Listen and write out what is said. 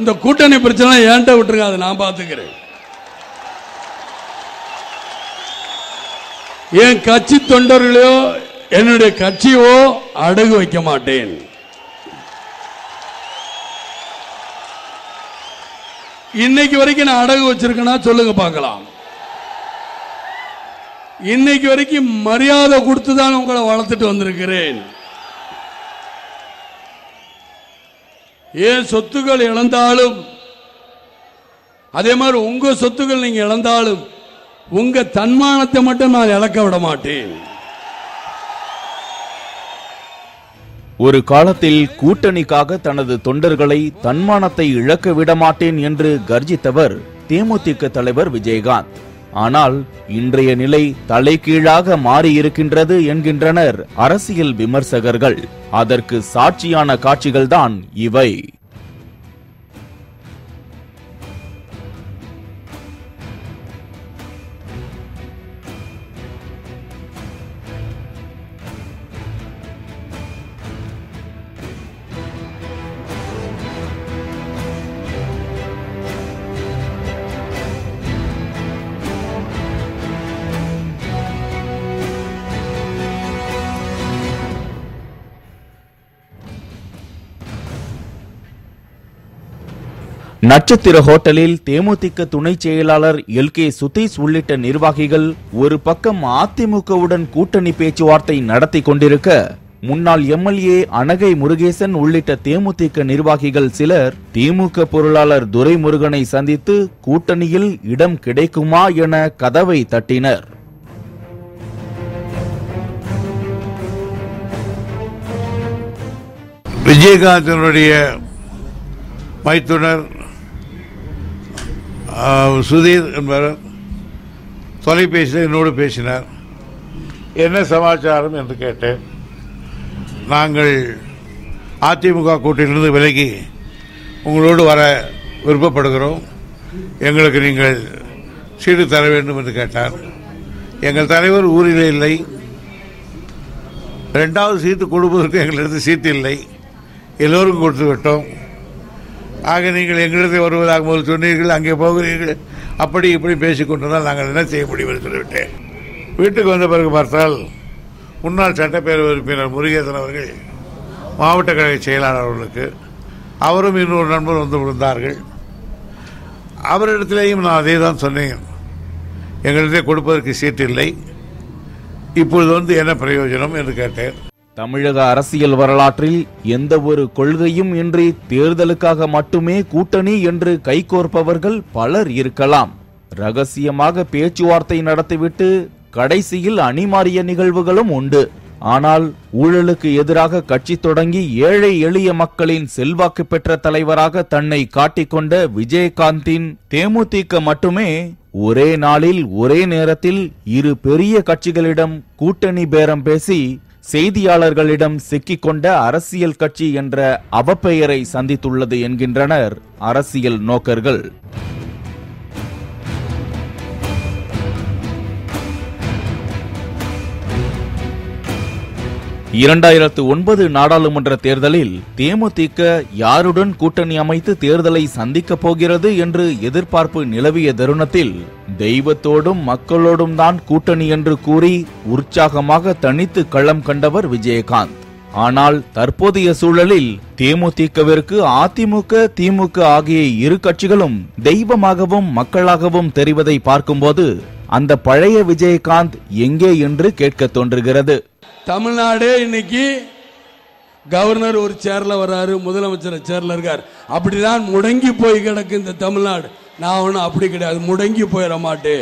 இந்த கூட்டணி பிரச்சனை ஏன்ட்ட விட்டுருங்க அதை நான் பார்த்துக்கிறேன் என் கட்சி தொண்டர்களையோ என்னுடைய கட்சியோ அடகு வைக்க மாட்டேன். இன்னைக்கு வரைக்கும் நான் அடகு வச்சிருக்கேன்னா சொல்லுங்க பார்க்கலாம். இன்னைக்கு வரைக்கும் மரியாதை கொடுத்து தான் உங்களை வளர்த்துட்டு வந்திருக்கிறேன். ஏன் சொத்துக்கள் இழந்தாலும் அதே மாதிரி உங்க சொத்துக்கள் நீங்க இழந்தாலும் உங்க தன்மானத்தை மட்டும் நான் இழக்க விட மாட்டேன். ஒரு காலத்தில் கூட்டணிக்காக தனது தொண்டர்களை தன்மானத்தை இழக்க விட மாட்டேன் என்று கர்ஜித்தவர் தேமுதிக தலைவர் விஜயகாந்த். ஆனால் இன்றைய நிலை தலைகீழாக மாறியிருக்கின்றது என்கின்றனர் அரசியல் விமர்சகர்கள். அதற்கு சாட்சியான காட்சிகள்தான் இவை. நட்சத்திர ஹோட்டலில் தேமுதிக துணை செயலாளர் எல் கே சுதீஷ் உள்ளிட்ட நிர்வாகிகள் ஒரு பக்கம் அதிமுகவுடன் கூட்டணி பேச்சுவார்த்தை நடத்தி கொண்டிருக்க முன்னாள் எம்எல்ஏ அனகை முருகேசன் உள்ளிட்ட தேமுதிக நிர்வாகிகள் சிலர் திமுக பொருளாளர் துரைமுருகனை சந்தித்து கூட்டணியில் இடம் கிடைக்குமா என கதவை தட்டினர். விஜயகாந்தனுடைய மைத்துனர் சுதீர் என்பவர் தொலைபேசியில் என்னோடு பேசினார். என்ன சமாச்சாரம் என்று கேட்டேன். நாங்கள் அதிமுக கூட்டிலிருந்து விலகி உங்களோடு வர விருப்பப்படுகிறோம். எங்களுக்கு நீங்கள் சீட்டு தர வேண்டும் என்று கேட்டார். எங்கள் தலைவர் ஊரில் இல்லை. ரெண்டாவது சீட்டு கொடுப்பதற்கு எங்களது சீட்டு இல்லை. எல்லோருக்கும் கொடுத்து விட்டோம். ஆக நீங்கள் எங்களிடத்தில் வருவதாக முதல் சொன்னீர்கள் அங்கே போகிறீர்கள். அப்படி இப்படி பேசிக்கொண்டிருந்தால் நாங்கள் என்ன செய்ய முடியும் என்று சொல்லிவிட்டேன். வீட்டுக்கு வந்த பிறகு பார்த்தால் முன்னாள் சட்டப்பேரவை உறுப்பினர் முருகேசன் அவர்கள் மாவட்ட கழக செயலாளர் அவர்களுக்கு அவரும் இன்னொரு நண்பர் வந்து விழுந்தார்கள். அவரிடத்திலேயும் நான் அதே தான் சொன்னேன். எங்களிடத்தை கொடுப்பதற்கு சீட்டு இல்லை. இப்பொழுது வந்து என்ன பிரயோஜனம் என்று கேட்டேன். தமிழக அரசியல் வரலாற்றில் எந்த ஒரு கொள்கையும் இன்றி தேர்தலுக்காக மட்டுமே கூட்டணி என்று கைகோர்ப்பவர்கள் பலர் இருக்கலாம். ரகசியமாக பேச்சுவார்த்தை நடத்திவிட்டு கடைசியில் அணிமாறிய நிகழ்வுகளும் உண்டு. ஆனால் ஊழலுக்கு எதிராக கட்சி தொடங்கி ஏழை எளிய மக்களின் செல்வாக்கு பெற்ற தலைவராக தன்னை காட்டிக்கொண்ட விஜயகாந்தின் தேமுதிக மட்டுமே ஒரே நாளில் ஒரே நேரத்தில் இரு பெரிய கட்சிகளிடம் கூட்டணி பேரம் பேசி செய்தியாளர்களிடம் சிக்கிக்கொண்ட அரசியல் கட்சி என்ற அவப்பெயரை சந்தித்துள்ளது என்கின்றனர் அரசியல் நோக்கர்கள். இரண்டாயிரத்து ஒன்பது நாடாளுமன்ற தேர்தலில் தேமுதிக யாருடன் கூட்டணி அமைத்து தேர்தலை சந்திக்கப் போகிறது என்று எதிர்பார்ப்பு நிலவிய தருணத்தில் தெய்வத்தோடும் மக்களோடும் தான் கூட்டணி என்று கூறி உற்சாகமாக தனித்து களம் கண்டவர் விஜயகாந்த். ஆனால் தற்போதைய சூழலில் தேமுதிகவிற்கு அதிமுக திமுக ஆகிய இரு கட்சிகளும் தெய்வமாகவும் மக்களாகவும் தெரிவதை பார்க்கும்போது அந்த பழைய விஜயகாந்த் எங்கே என்று கேட்க தோன்றுகிறது. தமிழ்நாடே இன்னைக்கு கவர்னர் ஒரு சேர்ல வர்றாரு முதலமைச்சர் சேர்ல இருக்கார். அப்படிதான் முடங்கி போய் கிடக்கு இந்த தமிழ்நாடு. நான் ஒன்றும் அப்படி கிடையாது. முடங்கி போயிட மாட்டேன்.